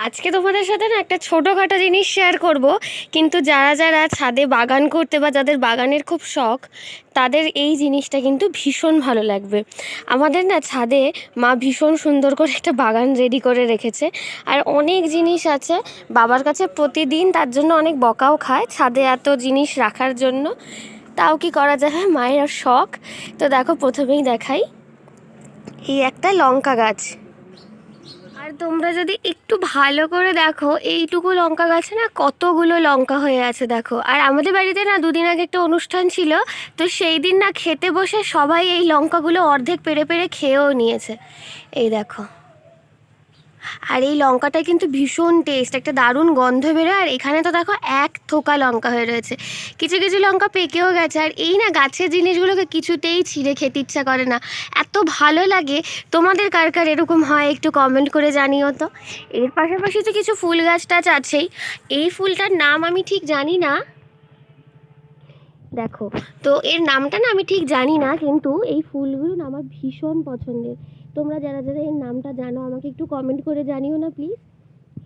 আজকে তোমাদের সাথে না একটা ছোটোখাটো জিনিস শেয়ার করব। কিন্তু যারা যারা ছাদে বাগান করতে বা যাদের বাগানের খুব শখ, তাদের এই জিনিসটা কিন্তু ভীষণ ভালো লাগবে। আমাদের না ছাদে মা ভীষণ সুন্দর করে একটা বাগান রেডি করে রেখেছে। আর অনেক জিনিস আছে, বাবার কাছে প্রতিদিন তার জন্য অনেক বকাও খায় ছাদে এত জিনিস রাখার জন্য। তাও কি করা যাবে মায়ের শখ। তো দেখো, প্রথমেই দেখাই। এই একটা লঙ্কা গাছ। আর তোমরা যদি একটু ভালো করে দেখো, এইটুকু লঙ্কা গাছে না কতগুলো লঙ্কা হয়ে আছে দেখো। আর আমাদের বাড়িতে না দুদিন আগে একটা অনুষ্ঠান ছিল, তো সেই দিন না খেতে বসে সবাই এই লঙ্কাগুলো অর্ধেক পেরে পেরে খেয়েও নিয়েছে। এই দেখো। আর এই লঙ্কাটা কিন্তু ভীষণ টেস্ট একটা দারুণ গন্ধ বেরোয়, আর এখানে তো দেখো এক থোকা লঙ্কা হয়ে রয়েছে। কিছু কিছু লঙ্কা পেকেও গেছে, আর এই না গাছের জিনিসগুলোকে কিছুতেই ছিঁড়ে খেতে ইচ্ছা করে না। এত ভালো লাগে, তোমাদের কার কার এরকম হয় একটু কমেন্ট করে জানিও তো। এর পাশাপাশি তো কিছু ফুল গাছ টাছ আছেই। এই ফুলটার নাম আমি ঠিক জানি না। দেখো, তো এর নামটা না আমি ঠিক জানি না, কিন্তু এই ফুলগুলো না আমার ভীষণ পছন্দের। তোমরা যারা যারা এর নামটা জানো, আমাকে একটু কমেন্ট করে জানিও না প্লিজ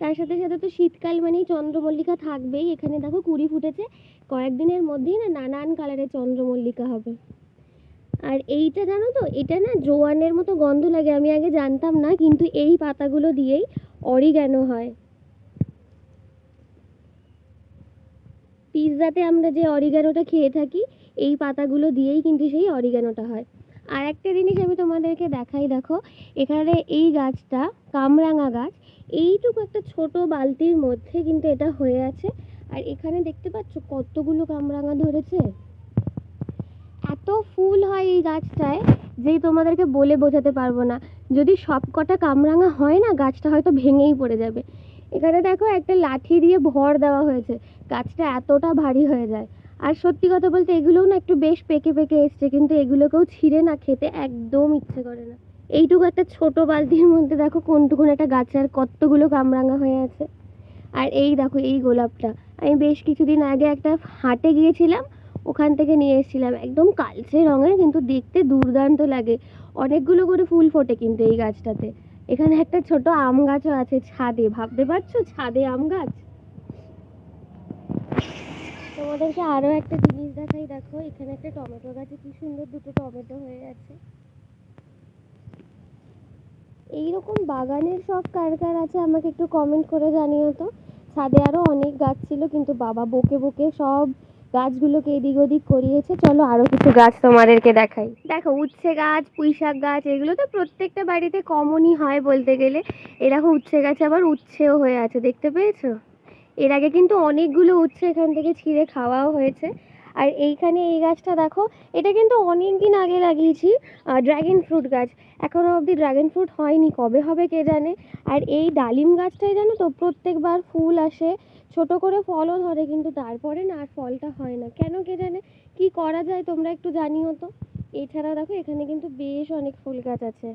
তার সাথে সাথে তো শীতকাল মানেই চন্দ্রমল্লিকা থাকবেই। এখানে দেখো কুড়ি ফুটেছে। কয়েকদিনের মধ্যেই না নানান কালারের চন্দ্রমল্লিকা হবে। আর এইটা জানো তো, এটা না জোয়ানের মতো গন্ধ লাগে, আমি আগে জানতাম না, কিন্তু এই পাতাগুলো দিয়েই অরিগ্যানো হয়। পিৎজাতে আমরা যে অরিগ্যানোটা খেয়ে থাকি, এই পাতাগুলো দিয়েই কিন্তু সেই অরিগ্যানোটা হয়। আর একটা জিনিস আমি তোমাদেরকে দেখাই, দেখো, এখানে এই গাছটা, কামরাঙা গাছ, এইটুকু একটা ছোট বালতির মধ্যে কিন্তু এটা হয়ে আছে। আর এখানে দেখতে পাচ্ছ কতগুলো কামরাঙা ধরেছে? এত ফুল হয় এই গাছটায় যে তোমাদেরকে বলে বোঝাতে পারব না। যদি সব কটা কামরাঙা হয় না, গাছটা হয়তো ভেঙেই পড়ে যাবে। এখানে দেখো একটা লাঠি দিয়ে ভর দেওয়া হয়েছে। গাছটা এতটা ভারী হয়ে যায়। আর সত্যি কথা বলতে এগুলোও না একটু বেশ পেকে পেকে এসছে, কিন্তু এগুলোকেও ছিঁড়ে না খেতে একদম ইচ্ছে করে না। এইটুকু একটা ছোট বালতির মধ্যে দেখো কোনটুকুন একটা গাছে আর কতগুলো কামরাঙা হয়ে আছে। আর এই দেখো এই গোলাপটা। আমি বেশ কিছুদিন আগে একটা হাটে গিয়েছিলাম, ওখান থেকে নিয়ে এসেছিলাম। একদম কালচে রঙের, কিন্তু দেখতে দুর্দান্ত লাগে। অনেকগুলো করে ফুল ফোটে কিন্তু এই গাছটাতে। এখানে একটা ছোট আম গাছও আছে ছাদে, ভাবতে পারছ? ছাদে আম গাছ? তোমাদেরকে আরও একটা জিনিস দেখাই, দেখো, এখানে একটা টমেটো গাছে, কি সুন্দর দুটো টমেটো হয়ে আছে এইরকম বাগানের শখ কার কার আছে, আমাকে একটু কমেন্ট করে জানিও তো। ছাদে আরও অনেক গাছ ছিল, কিন্তু বাবা বকে বকে সব গাছগুলোকে এদিক ওদিক করিয়েছে। চলো আরও কিছু গাছ তোমাদেরকে দেখাই। দেখো, উচ্ছে গাছ পুঁই শাক গাছ, এগুলো তো প্রত্যেকটা বাড়িতে কমনই হয় বলতে গেলে। এরকম উচ্ছে গাছে আবার উচ্ছেও হয়ে আছে, দেখতে পেয়েছ? এর আগে কিন্তু অনেকগুলো উচ্ছে এখান থেকে ছিঁড়ে খাওয়াও হয়েছে। আর এইখানে এই গাছটা দেখো, এটা কিন্তু অনেক দিন আগে লাগিয়েছি ড্র্যাগন ফ্রুট গাছ। এখনও অবধি ড্র্যাগন ফ্রুট হয়নি, কবে হবে কে জানে? আর এই ডালিম গাছটাই জানো তো, প্রত্যেকবার ফুল আসে ছোট করে ফলও ধরে, কিন্তু তারপরে না আর ফলটা হয় না। কেন কে জানে? কি করা যায় তোমরা একটু জানিও তো। এছাড়া দেখো, এখানে কিন্তু বেশ অনেক ফুল গাছ আছে।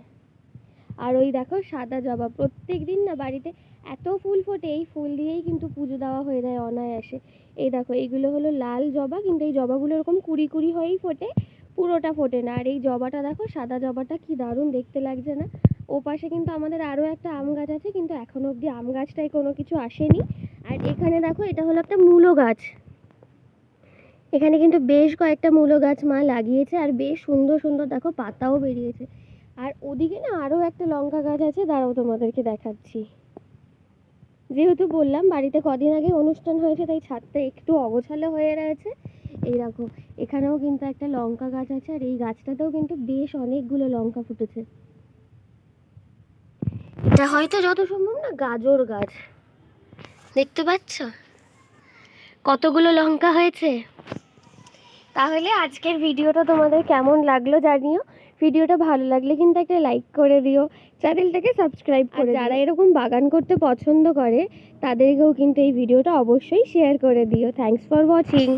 আর ওই দেখো, সাদা জবা। প্রত্যেক দিন না বাড়িতে এত ফুল ফোটে, এই ফুল দিয়েই কিন্তু পুজো দেওয়া হয়ে যায় অনায়াসে। এই দেখো, এইগুলো হলো লাল জবা, কিন্তু এই জবাগুলো এরকম কুড়ি কুড়ি হয়েই ফোটে, পুরোটা ফোটে না। আর এই জবাটা দেখো, সাদা জবাটা কি দারুণ দেখতে লাগছে না? ও পাশে কিন্তু আমাদের আরও একটা আম গাছ আছে, কিন্তু এখনও অবধি আম গাছটায় কোনো কিছু আসেনি। আর এখানে দেখো, এটা হলো একটা মূলো গাছ। এখানে কিন্তু বেশ কয়েকটা মূলো গাছ মা লাগিয়েছে, আর বেশ সুন্দর সুন্দর দেখো পাতাও বেরিয়েছে। আর ওদিকে না আরও একটা লঙ্কা গাছ আছে, দাঁড়াও তোমাদেরকে দেখাচ্ছি। যেহেতু বললাম, বাড়িতে কদিন আগে অনুষ্ঠান হয়েছে, তাই ছাদটা একটু অগোছালো হয়ে রয়েছে। এই দেখো, এখানেও কিন্তু একটা লঙ্কা গাছ আছে, আর এই গাছটাতেও কিন্তু বেশ অনেকগুলো লঙ্কা ফুটেছে। এটা হয়তো যত সম্ভব না গাজর গাছ। দেখতে পাচ্ছ? কতগুলো লঙ্কা হয়েছে? তাহলে আজকের ভিডিওটা তোমাদের কেমন লাগল জানিও। ভিডিওটা ভালো লাগলে কিন্তু একটা লাইক করে দিও। চ্যানেলটাকে সাবস্ক্রাইব করে যারা এরকম বাগান করতে পছন্দ করে তাদেরকেও কিন্তু এই ভিডিওটা অবশ্যই শেয়ার করে দিও। Thanks for watching